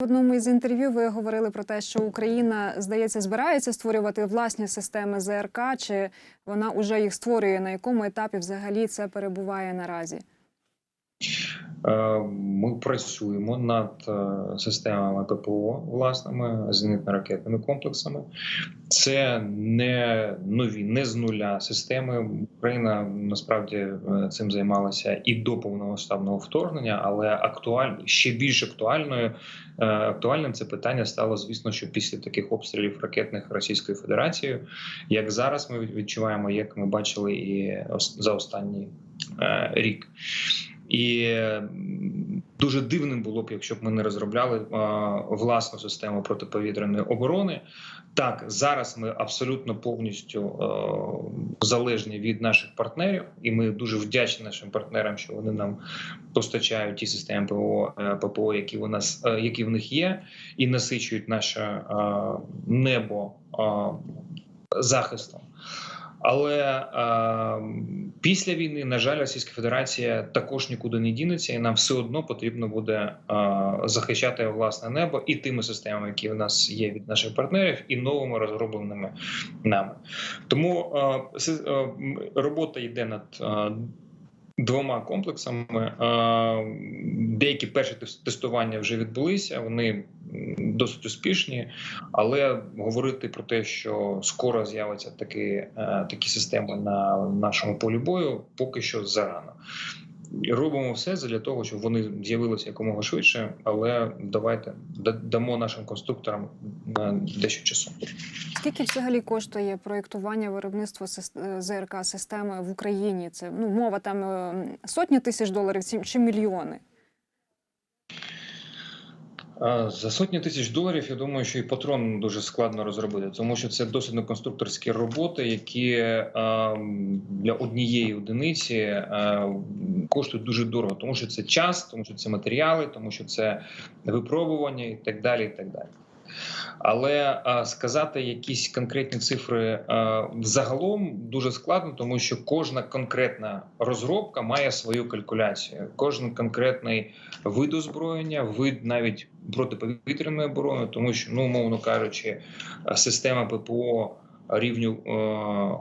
В одному із інтерв'ю ви говорили про те, що Україна, здається, збирається створювати власні системи ЗРК, чи вона вже їх створює, на якому етапі взагалі це перебуває наразі? Е, Ми працюємо над е, системами ППО власними зенитно-ракетними комплексами. Це не нові, не з нуля системи. Україна насправді е, цим займалася і до повномасштабного вторгнення, але актуаль ще більш актуальною актуальним це питання стало, звісно, що після таких обстрілів ракетних Російською Федерацією, як зараз ми відчуваємо, як ми бачили і за останній рік. І дуже дивним було б, якщо б ми не розробляли власну систему протиповітряної оборони. Так, зараз ми абсолютно повністю залежні від наших партнерів, і ми дуже вдячні нашим партнерам, що вони нам постачають ті системи ПВО, е, ППО, які у нас е, які в них є, і насичують наше небо захистом. Але е, після війни, на жаль, Російська Федерація також нікуди не дінеться, і нам все одно потрібно буде е, захищати власне небо і тими системами, які в нас є від наших партнерів, і новими розробленими нами. Тому е, е, робота йде над. Е, Двома комплексами Е, деякі перші тес- тестування вже відбулися. Вони досить успішні, але говорити про те, що скоро з'являться такі, е, такі системи на нашому полі бою, поки що зарано. Робимо все для того, щоб вони з'явилися якомога швидше, але давайте дамо нашим конструкторам е, дещо часу. Скільки взагалі коштує проєктування виробництва сис- е, ЗРК системи в Україні? Це ну мова там сотні тисяч доларів чи мільйони? За сотні тисяч доларів я думаю, що і патрон дуже складно розробити, тому що це досить конструкторські роботи, які для однієї одиниці коштують дуже дорого, тому що це час, тому що це матеріали, тому що це випробування і так далі. І так далі. Але сказати якісь конкретні цифри взагалом дуже складно, тому що кожна конкретна розробка має свою калькуляцію. Кожен конкретний вид озброєння, вид навіть протиповітряної оборони, тому що, ну умовно кажучи, система ППО рівню е,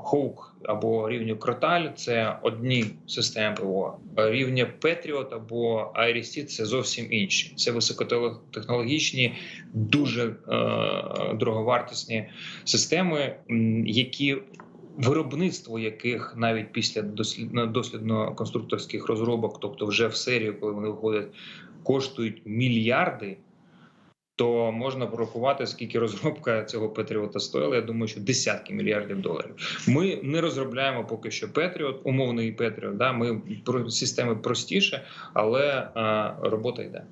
Хоук або рівню Кроталь це одні системи ППО. Рівня Петріот або IRIS-T – це зовсім інші. Це високотехнологічні, дуже е, дороговартісні системи, які виробництво яких навіть після дослідно дослідно-конструкторських розробок, тобто вже в серію, коли вони виходять, коштують мільярди. То можна порахувати, скільки розробка цього Петріота стоїла. Я думаю, що десятки мільярдів доларів. Ми не розробляємо поки що Петріот, умовний Петріот. Да, ми про системи простіше, але а, робота йде.